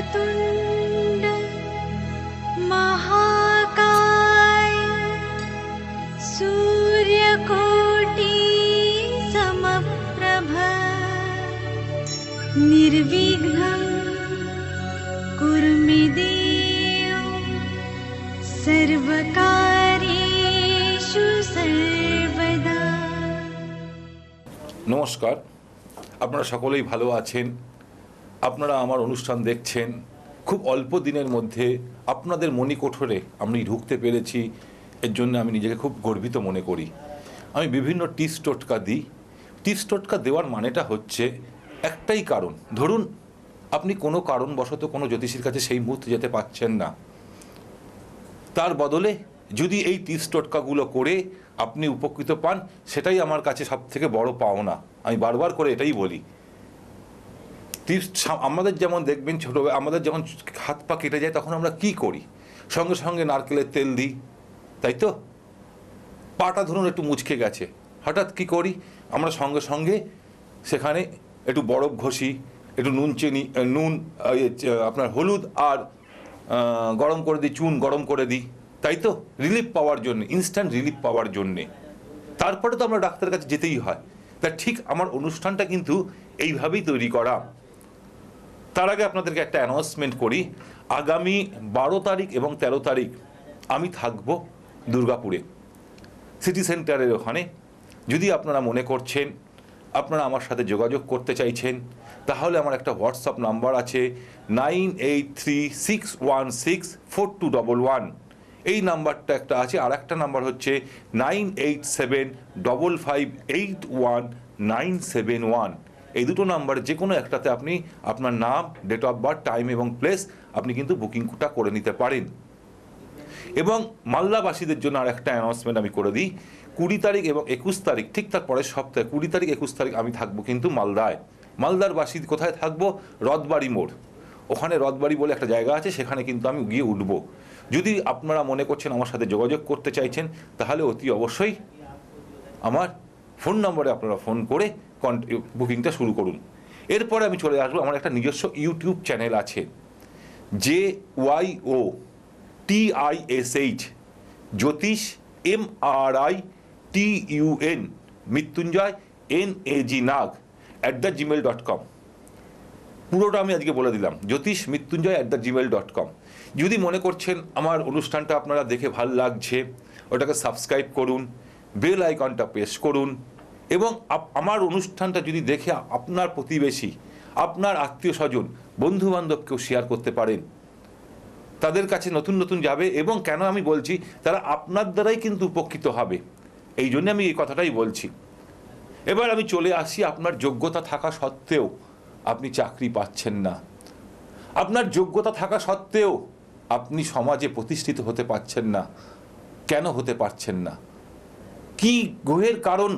वक्रतुण्ड महाकाय सूर्यकोटि समप्रभ निर्विघ्नं कुरु मे देव सर्वकार्येषु सर्वदा নমস্কার আপনারা সকলেই ভালো আছেন আপনারা আমার অনুষ্ঠান দেখছেন, খুব অল্প দিনের মধ্যে আপনাদের মণিকোঠরে আমি ঢুকতে পেরেছি, এর জন্য আমি নিজেকে খুব গর্বিত মনে করি। আমি বিভিন্ন টিপস টোটকা দিই। টিপস টোটকা দেওয়ার মানেটা হচ্ছে একটাই কারণ। ধরুন, আপনি কোনো কারণবশত কোনো জ্যোতিষীর কাছে সেই মুহূর্তে যেতে পাচ্ছেন না। তার বদলে যদি এই টিপস টোটকাগুলো করে আপনি উপকৃত পান, সেটাই আমার কাছে সব থেকে বড় পাওনা। আমি বারবার করে এটাই বলি। আমাদের যেমন দেখবেন ছোটো আমাদের যখন হাত পা কেটে যায় তখন আমরা কি করি? সঙ্গে সঙ্গে নারকেলের তেল দিই, তাই তো? পাটা ধরুন একটু মুচকে গেছে, হঠাৎ কি করি? আমরা সঙ্গে সঙ্গে সেখানে একটু বরফ ঘষি, একটু নুন চিনি নুন আপনার হলুদ আর গরম করে দিই, চুন গরম করে দিই, তাই তো? রিলিফ পাওয়ার জন্য ইনস্ট্যান্ট রিলিফ পাওয়ার জন্যে। তারপরে তো আমরা ডাক্তারের কাছে যেতেই হয়। তা ঠিক আমার অনুষ্ঠানটা কিন্তু এইভাবেই তৈরি করা। তার আগে আপনাদেরকে একটা অ্যানাউন্সমেন্ট করি। আগামী বারো তারিখ এবং তেরো তারিখ আমি থাকব দুর্গাপুরে সিটি সেন্টারের ওখানে। যদি আপনারা মনে করছেন, আপনারা আমার সাথে যোগাযোগ করতে চাইছেন, তাহলে আমার একটা হোয়াটসঅ্যাপ নাম্বার আছে nine eight three six one six four two double one. এই নাম্বারটা একটা আছে, আর একটা নাম্বার হচ্ছে nine eight seven double five eight one nine seven one. এই দুটো নাম্বার যে কোনো একটাতে আপনি আপনার নাম ডেট অফ বার্থ টাইম এবং প্লেস আপনি কিন্তু বুকিংটা করে নিতে পারেন। এবং মালদাবাসীদের জন্য আর একটা অ্যানাউন্সমেন্ট আমি করে দিই। কুড়ি তারিখ এবং একুশ তারিখ, ঠিক তার পরের সপ্তাহে, কুড়ি তারিখ, একুশ তারিখ আমি থাকব কিন্তু মালদায়। মালদার বাসী কোথায় থাকব? রথবাড়ি মোড়। ওখানে রথবাড়ি বলে একটা জায়গা আছে, সেখানে কিন্তু আমি গিয়ে উঠবো। যদি আপনারা মনে করছেন আমার সাথে যোগাযোগ করতে চাইছেন, তাহলে অতি অবশ্যই আমার ফোন নম্বরে আপনারা ফোন করে বুকিংটা শুরু করুন। এরপরে আমি চলে আসব, আমার একটা নিজস্ব ইউটিউব চ্যানেল আছে J Y O, T I S H, Jyotish, M R I, T U N, Mrityunjoy, N A G Nag at the Gmail dot com পুরোটা আমি আজকে বলে দিলাম, Jyotish, Mrityunjoy at the Gmail dot com যদি মনে করছেন আমার অনুষ্ঠানটা আপনারা দেখে ভালো লাগছে, ওটাকে সাবস্ক্রাইব করুন বেল আইকনটা প্রেস করুন এবং আমার অনুষ্ঠানটা যদি দেখে আপনার প্রতিবেশী, আপনার আত্মীয় স্বজন বন্ধু বান্ধবকেও শেয়ার করতে পারেন। তাদের কাছে নতুন নতুন যাবে এবং কেন আমি বলছি, তারা আপনার দ্বারাই কিন্তু উপকৃত হবে। এই জন্য আমি এই কথাটাই বলছি। এবার আমি চলে আসি আপনার যোগ্যতা থাকা সত্ত্বেও আপনি চাকরি পাচ্ছেন না। আপনার যোগ্যতা থাকা সত্ত্বেও আপনি সমাজে প্রতিষ্ঠিত হতে পারছেন না। কেন হতে পারছেন না? কি গ্রহের কারণ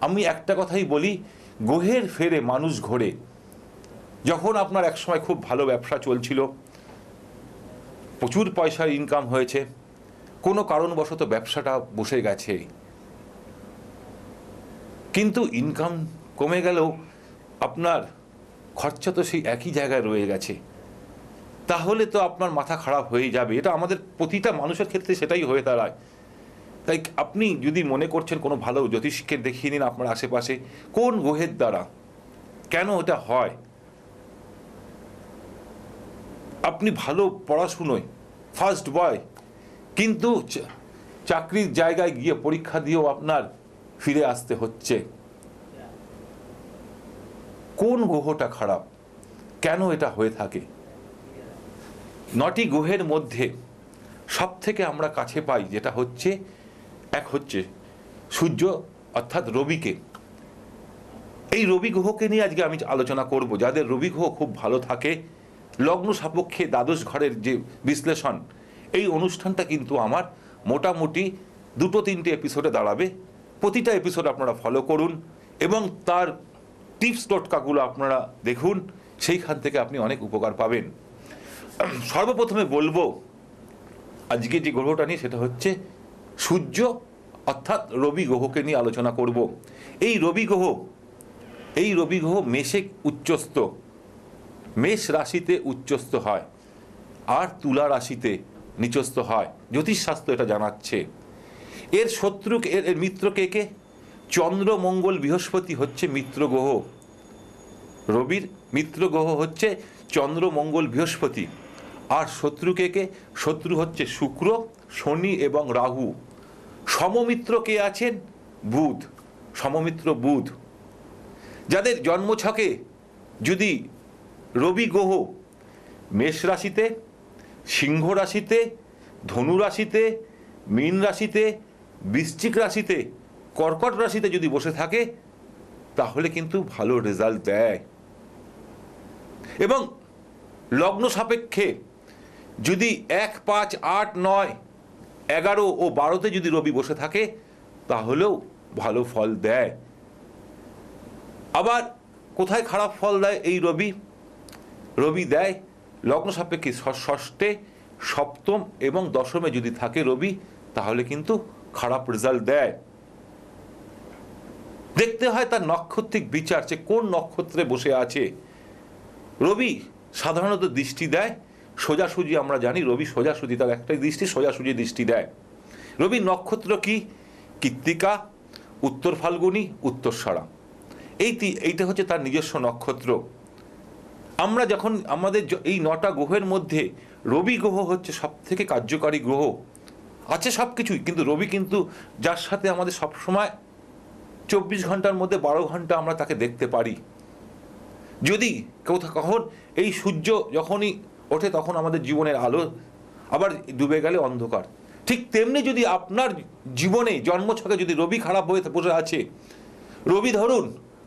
আমি একটা কথাই বলি গ্রহের ফেরে মানুষ ঘোরে। যখন আপনার একসময় খুব ভালো ব্যবসা চলছিল, প্রচুর পয়সার ইনকাম হয়েছে, কোনো কারণবশত ব্যবসাটা বসে গেছে। কিন্তু ইনকাম কমে গেলেও আপনার খরচা তো সেই একই জায়গায় রয়ে গেছে। তাহলে তো আপনার মাথা খারাপ হয়ে যাবে। এটা আমাদের প্রতিটা মানুষের ক্ষেত্রে সেটাই হয়ে দাঁড়ায়। তাই আপনি যদি মনে করছেন কোনো ভালো জ্যোতিষকে দেখিয়ে নিন আপনার আশেপাশে, কোন গ্রহের দ্বারা? কেন এটা হয়? আপনি ভালো পড়াশুনোয় ফার্স্ট বয় কিন্তু চাকরির জায়গায় গিয়ে পরীক্ষা দিয়েও আপনার ফিরে আসতে হচ্ছে। কোন গ্রহটা খারাপ? কেন এটা হয়ে থাকে? নটি গ্রহের মধ্যে সব থেকে আমরা কাছে পাই যেটা হচ্ছে এক হচ্ছে সূর্য অর্থাৎ রবিকে। এই রবি গ্রহকে নিয়ে আজকে আমি আলোচনা করব। যাদের রবি গ্রহ খুব ভালো থাকে, লগ্ন সাপেক্ষে দ্বাদশ ঘরের যে বিশ্লেষণ, এই অনুষ্ঠানটা কিন্তু আমার মোটামুটি দুটো তিনটে এপিসোডে দাঁড়াবে। প্রতিটা এপিসোড আপনারা ফলো করুন এবং তার টিপস টোটকাগুলো আপনারা দেখুন, সেইখান থেকে আপনি অনেক উপকার পাবেন। সর্বপ্রথমে বলব, আজকে যে গ্রহটা নিয়ে সেটা হচ্ছে সূর্য অর্থাৎ রবি গ্রহকে নিয়ে আলোচনা করব। এই রবি গ্রহ, এই রবি গ্রহ মেষে উচ্চস্থ। মেষ রাশিতে উচ্চস্থ হয় আর তুলা রাশিতে নিচস্থ হয়। জ্যোতিষশাস্ত্র এটা জানাচ্ছে। এর শত্রু, এর এর মিত্র কে কে? চন্দ্র, মঙ্গল, বৃহস্পতি হচ্ছে মিত্র গ্রহ। রবির মিত্র গ্রহ হচ্ছে চন্দ্র, মঙ্গল, বৃহস্পতি। আর শত্রুকে কে? শত্রু হচ্ছে শুক্র, শনি এবং রাহু। সমমিত্র কে আছেন? বুধ। সমমিত্র বুধ। যাদের জন্মছকে যদি রবি গ্রহ মেষ রাশিতে, সিংহ রাশিতে, ধনু রাশিতে, মীন রাশিতে, বৃশ্চিক রাশিতে, কর্কট রাশিতে যদি বসে থাকে, তাহলে কিন্তু ভালো রেজাল্ট দেয়। এবং লগ্ন সাপেক্ষে যদি এক পাঁচ আট নয় এগারো ও বারোতে যদি রবি বসে থাকে, তাহলেও ভালো ফল দেয়। আবার কোথায় খারাপ ফল দেয় এই রবি? রবি দেয় লগ্ন সাপেক্ষে ষষ্ঠে, সপ্তম এবং দশমে যদি থাকে রবি, তাহলে কিন্তু খারাপ রেজাল্ট দেয়। দেখতে হয় তার নক্ষত্রিক বিচার যে কোন নক্ষত্রে বসে আছে। রবি সাধারণত দৃষ্টি দেয় সোজাসুজি আমরা জানি, রবি সোজাসুজি, তার একটাই দৃষ্টি সোজাসুজি দৃষ্টি দেয়। রবি নক্ষত্র কি? কৃত্তিকা, উত্তর ফাল্গুনি উত্তরসারা এই এইটা হচ্ছে তার নিজস্ব নক্ষত্র। আমরা যখন, আমাদের এই নটা গ্রহের মধ্যে রবি গ্রহ হচ্ছে সব থেকে কার্যকারী গ্রহ। আছে সব কিছুই কিন্তু রবি কিন্তু যার সাথে আমাদের সবসময় চব্বিশ ঘণ্টার মধ্যে বারো ঘণ্টা আমরা তাকে দেখতে পারি। যদি কোথা, কখন এই সূর্য যখনই ওঠে তখন আমাদের জীবনের আলো আবার ডুবে গেলে অন্ধকার। ঠিক তেমনি যদি আপনার জীবনে জন্মছকে যদি রবি খারাপ হয়ে বসে আছে, রবি ধরুন,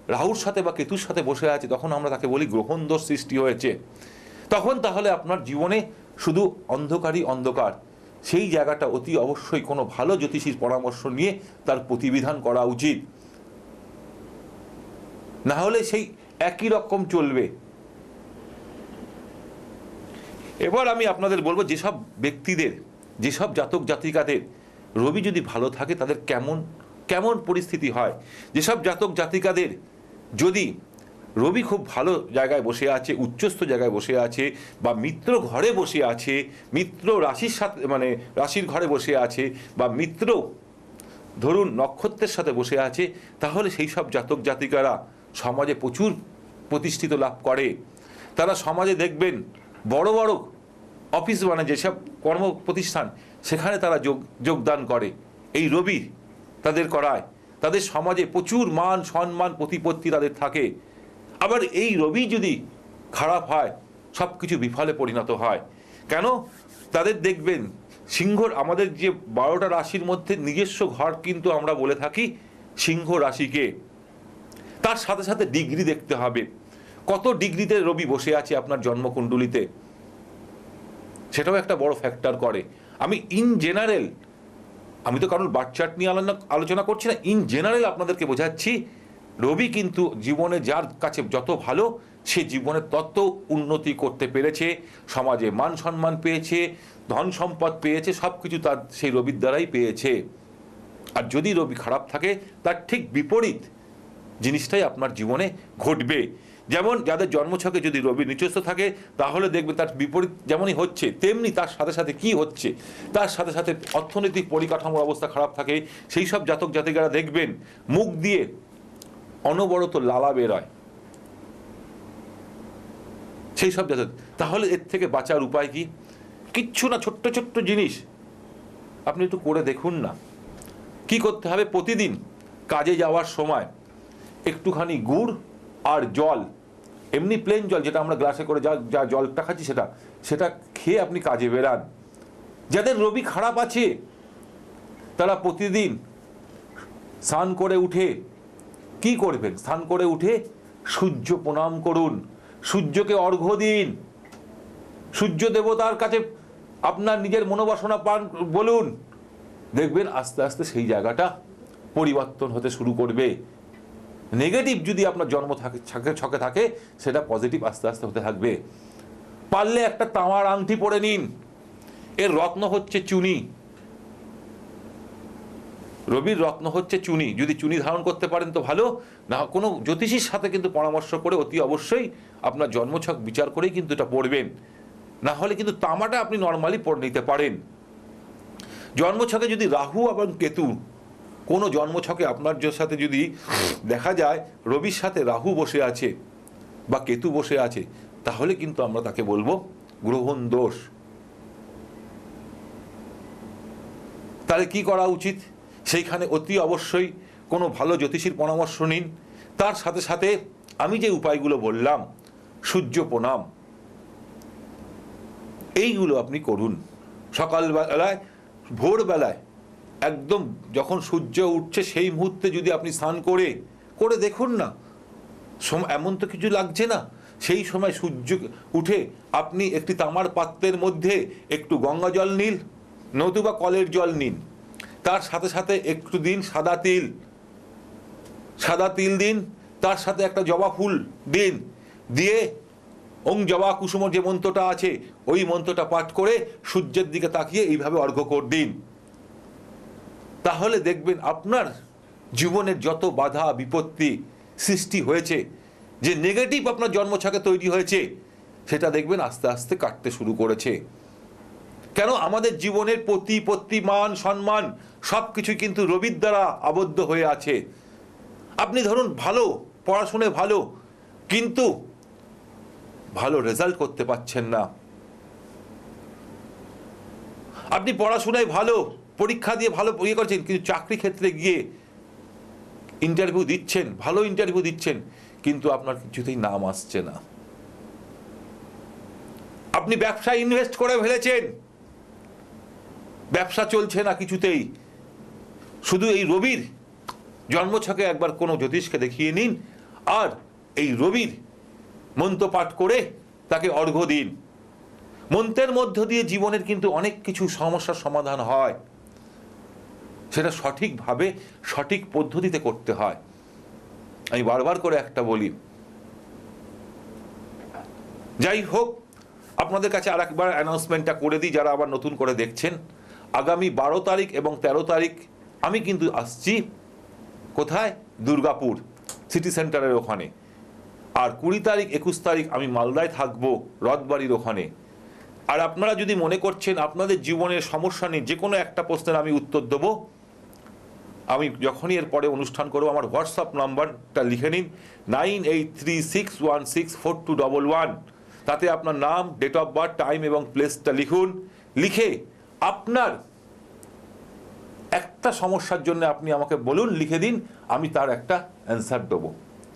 রাহুর সাথে বা কেতুর সাথে বসে আছে, তখন আমরা তাকে বলি গ্রহণ দোষ সৃষ্টি হয়েছে। তখন তাহলে আপনার জীবনে শুধু অন্ধকারই অন্ধকার। সেই জায়গাটা অতি অবশ্যই কোনো ভালো জ্যোতিষীর পরামর্শ নিয়ে তার প্রতিবিধান করা উচিত। না হলে সেই একই রকম চলবে। এবার আমি আপনাদের বলব, যেসব ব্যক্তিদের, যেসব জাতক জাতিকাদের রবি যদি ভালো থাকে, তাদের কেমন কেমন পরিস্থিতি হয়? যেসব জাতক জাতিকাদের যদি রবি খুব ভালো জায়গায় বসে আছে, উচ্চস্থ জায়গায় বসে আছে, বা মিত্র ঘরে বসে আছে, মিত্র রাশির সাথে মানে রাশির ঘরে বসে আছে, বা মিত্র ধরুন নক্ষত্রের সাথে বসে আছে, তাহলে সেই সব জাতক জাতিকারা সমাজে প্রচুর প্রতিষ্ঠিত লাভ করে। তারা সমাজে দেখবেন বড় বড় অফিস মানে যেসব কর্ম প্রতিষ্ঠান সেখানে তারা যোগ, যোগদান করে। এই রবি তাদের করায়। তাদের সমাজে প্রচুর মান, সম্মান, প্রতিপত্তি তাদের থাকে। আবার এই রবি যদি খারাপ হয় সব কিছু বিফলে পরিণত হয়। কেন? তাদের দেখবেন, সিংহর আমাদের যে বারোটা রাশির মধ্যে নিজস্ব ঘর কিন্তু আমরা বলে থাকি সিংহ রাশিকে। তার সাথে সাথে ডিগ্রি দেখতে হবে। কত ডিগ্রিতে রবি বসে আছে আপনার জন্মকুণ্ডলিতে? সেটাও একটা বড় ফ্যাক্টর করে। আমি ইন জেনারেল আমি তো কারোর বাচ্চাট নিয়ে আলোচনা করছি না ইন জেনারেল আপনাদেরকে বোঝাচ্ছি, রবি কিন্তু জীবনে যার কাছে যত ভালো, সে জীবনে তত উন্নতি করতে পেরেছে, সমাজে মান সম্মান পেয়েছে, ধন সম্পদ পেয়েছে সব কিছু তার সেই রবির দ্বারাই পেয়েছে। আর যদি রবি খারাপ থাকে, তার ঠিক বিপরীত জিনিসটাই আপনার জীবনে ঘটবে। যেমন যাদের জন্মছকে যদি রবি নিচস্থ থাকে, তাহলে দেখবে তার বিপরীত যেমনই হচ্ছে, তেমনি তার সাথে সাথে কি হচ্ছে? তার সাথে সাথে অর্থনৈতিক পরিকাঠামোর অবস্থা খারাপ থাকে। সেই সব জাতক জাতিকারা দেখবেন মুখ দিয়ে অনবরত লালা বেরোয়। সেই সব জাতক। তাহলে এর থেকে বাঁচার উপায় কি? কিচ্ছু না, ছোট্ট ছোট্ট জিনিস। আপনি একটু করে দেখুন না। কি করতে হবে? প্রতিদিন কাজে যাওয়ার সময় একটুখানি গুড় আর জল এমনি প্লেন জল, যেটা আমরা গ্লাসে করে যা যা জলটা খাচ্ছি সেটা সেটা খেয়ে আপনি কাজে বেরান। যাদের রবি খারাপ আছে, তারা প্রতিদিন স্নান করে উঠে কি করবেন? স্নান করে উঠে সূর্য প্রণাম করুন। সূর্যকে অর্ঘ্য দিন। সূর্য দেবতার কাছে আপনার নিজের মনোবাসনা পান, বলুন। দেখবেন আস্তে আস্তে সেই জায়গাটা পরিবর্তন হতে শুরু করবে। নেগেটিভ যদি আপনার জন্ম থাকে ছকে থাকে, সেটা পজিটিভ আস্তে আস্তে হতে থাকবে। পারলে একটা তামার আংটি পরে নিন। এর রত্ন হচ্ছে চুনি। রবির রত্ন হচ্ছে চুনি। যদি চুনি ধারণ করতে পারেন তো ভালো। না, কোনো জ্যোতিষীর সাথে কিন্তু পরামর্শ করে অতি অবশ্যই আপনার জন্মছক বিচার করেই কিন্তু এটা পড়বেন। না হলে কিন্তু তামাটা আপনি নর্মালি পড়ে নিতে পারেন। জন্মছকে যদি রাহু এবং কেতু কোনো জন্মছকে আপনার সাথে যদি দেখা যায়, রবির সাথে রাহু বসে আছে বা কেতু বসে আছে, তাহলে কিন্তু আমরা তাকে বলব গ্রহণ দোষ। তাহলে কি করা উচিত? সেইখানে অতি অবশ্যই কোনো ভালো জ্যোতিষীর পরামর্শ নিন। তার সাথে সাথে আমি যে উপায়গুলো বললাম, সূর্য প্রণাম, এইগুলো আপনি করুন। সকালবেলায়, ভোরবেলায় একদম যখন সূর্য উঠছে সেই মুহূর্তে যদি আপনি স্নান করে করে দেখুন না এমন তো কিছু লাগছে না। সেই সময় সূর্য উঠে আপনি একটি তামার পাত্রের মধ্যে একটু গঙ্গা জল নিন, নতুবা কলের জল নিন। তার সাথে সাথে একটু দিন সাদা তিল সাদা তিল দিন, তার সাথে একটা জবা ফুল দিন। দিয়ে ওং জবা কুসুম যে মন্ত্রটা আছে, ওই মন্ত্রটা পাঠ করে সূর্যের দিকে তাকিয়ে এইভাবে অর্ঘ্য কর দিন। তাহলে দেখবেন আপনার জীবনের যত বাধা, বিপত্তি সৃষ্টি হয়েছে, যে নেগেটিভ আপনার জন্মছকে তৈরি হয়েছে, সেটা দেখবেন আস্তে আস্তে কাটতে শুরু করেছে। কেন? আমাদের জীবনের প্রতিপত্তি মান, সম্মান সব কিছুই কিন্তু রবির দ্বারা আবদ্ধ হয়ে আছে। আপনি ধরুন ভালো, পড়াশুনে ভালো, কিন্তু ভালো রেজাল্ট করতে পারছেন না। আপনি পড়াশোনায় ভালো পরীক্ষা দিয়ে ভালো ইয়ে করছেন, কিন্তু চাকরি ক্ষেত্রে গিয়ে ইন্টারভিউ দিচ্ছেন, ভালো ইন্টারভিউ দিচ্ছেন, কিন্তু আপনার কিছুতেই নাম আসছে না। আপনি ব্যবসায় ইনভেস্ট করে ফেলেছেন। ব্যবসা চলছে না কিছুতেই। শুধু এই রবির জন্মছকে একবার কোনো জ্যোতিষকে দেখিয়ে নিন, আর এই রবির মন্ত্র পাঠ করে তাকে অর্ঘ্য দিন। মন্ত্রের মধ্য দিয়ে জীবনের কিন্তু অনেক কিছু সমস্যার সমাধান হয়। সেটা সঠিকভাবে, সঠিক পদ্ধতিতে করতে হয়। আমি বারবার করে একটা বলি। যাই হোক, আপনাদের কাছে আর একবার অ্যানাউন্সমেন্টটা করে দিই, যারা আবার নতুন করে দেখছেন। আগামী বারো তারিখ এবং ১৩ তারিখ আমি কিন্তু আসছি কোথায়? দুর্গাপুর সিটি সেন্টারের ওখানে। আর কুড়ি তারিখ, একুশ তারিখ আমি মালদায় থাকব, রথবাড়ির ওখানে। আর আপনারা যদি মনে করছেন আপনাদের জীবনের সমস্যা নেই যে কোনো একটা প্রশ্নের আমি উত্তর দেবো আমি যখনই এর পরে অনুষ্ঠান করব, আমার হোয়াটসঅ্যাপ নাম্বারটা লিখে নিন। Nine eight three six one six four two double one. তাতে আপনার নাম ডেট অফ বার্থ টাইম এবং প্লেসটা লিখুন। লিখে আপনার একটা সমস্যার জন্য আপনি আমাকে বলুন, লিখে দিন, আমি তার একটা অ্যান্সার দেবো।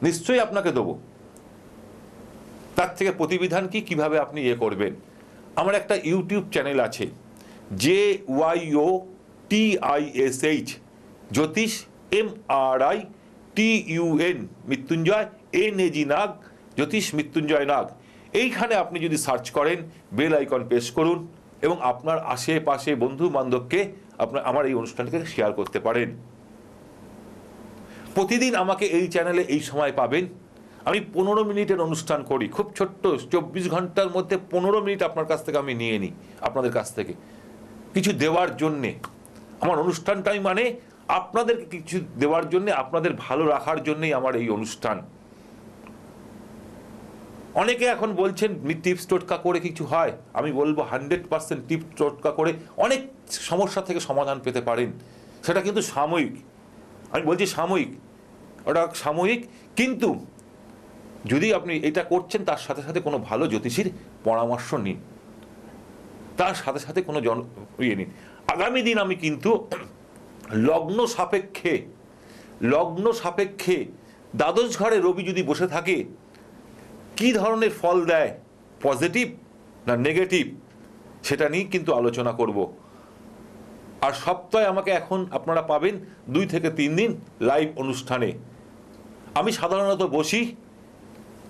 নিশ্চয়ই আপনাকে দেবো। তার থেকে প্রতিবিধান কি, কীভাবে আপনি ইয়ে করবেন? আমার একটা ইউটিউব চ্যানেল আছে J Y O T I S H Jyotish M R I T U N Mrityunjoy N A G Nag, Jyotish Mrityunjoy Nag. এইখানে আপনি যদি সার্চ করেন, বেল আইকন প্রেস করুন এবং আপনার আশেপাশে বন্ধু বান্ধবকে আপনার, আমার এই অনুষ্ঠানকে শেয়ার করতে পারেন। প্রতিদিন আমাকে এই চ্যানেলে এই সময় পাবেন। আমি পনেরো মিনিটের অনুষ্ঠান করি, খুব ছোট্ট, চব্বিশ ঘণ্টার মধ্যে পনেরো মিনিট আপনার কাছ থেকে আমি নিয়ে নিই, আপনাদের কাছ থেকে। কিছু দেওয়ার জন্যে। আমার অনুষ্ঠানটাই মানে আপনাদেরকে কিছু দেওয়ার জন্য, আপনাদের ভালো রাখার জন্যই আমার এই অনুষ্ঠান। অনেকে এখন বলছেন টিপস টোটকা করে কিছু হয়? আমি বলব, হান্ড্রেড পার্সেন্ট টিপস টোটকা করে অনেক সমস্যা থেকে সমাধান পেতে পারেন। সেটা কিন্তু সাময়িক। আমি বলছি সাময়িক। ওটা সাময়িক, কিন্তু যদি আপনি এটা করছেন, তার সাথে সাথে কোনো ভালো জ্যোতিষীর পরামর্শ নিন। তার সাথে সাথে কোনো জন ইয়ে নিন। আগামী দিন আমি কিন্তু লগ্ন সাপেক্ষে লগ্ন সাপেক্ষে দ্বাদশ ঘরে রবি যদি বসে থাকে, কি ধরনের ফল দেয়? পজিটিভ না নেগেটিভ সেটা নিয়ে কিন্তু আলোচনা করব। আর সপ্তাহে আমাকে এখন আপনারা পাবেন দুই থেকে তিন দিন লাইভ অনুষ্ঠানে। আমি সাধারণত বসি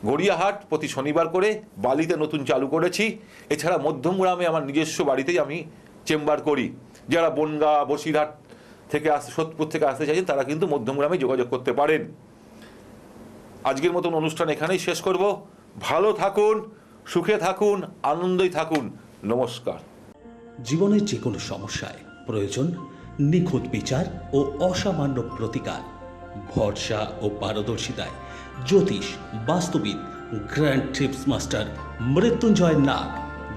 গড়িয়াহাট প্রতি শনিবার করে, বালিতে নতুন চালু করেছি। এছাড়া মধ্যমগ্রামে আমার নিজস্ব বাড়িতেই আমি চেম্বার করি। যারা বনগা, বসিরহাট থেকে আসতে সোদপুর থেকে আসতে চাইছেন, তারা কিন্তু মধ্যমগ্রামে যোগাযোগ করতে পারেন। আজকের মতন অনুষ্ঠান এখানেই শেষ করব। ভালো থাকুন, সুখে থাকুন আনন্দই থাকুন। নমস্কার। জীবনের যে কোনো সমস্যায় প্রয়োজন, নিখুঁত বিচার ও অসামান্য প্রতিকার। ভরসা ও পারদর্শিতায় জ্যোতিষ, বাস্তুবিদ, grand trips master Mrityunjoy Nag.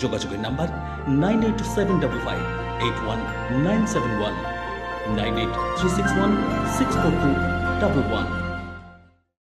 যোগাযোগের number nine eight seven double five eight one nine seven one. Nine eight three six one six four two double one.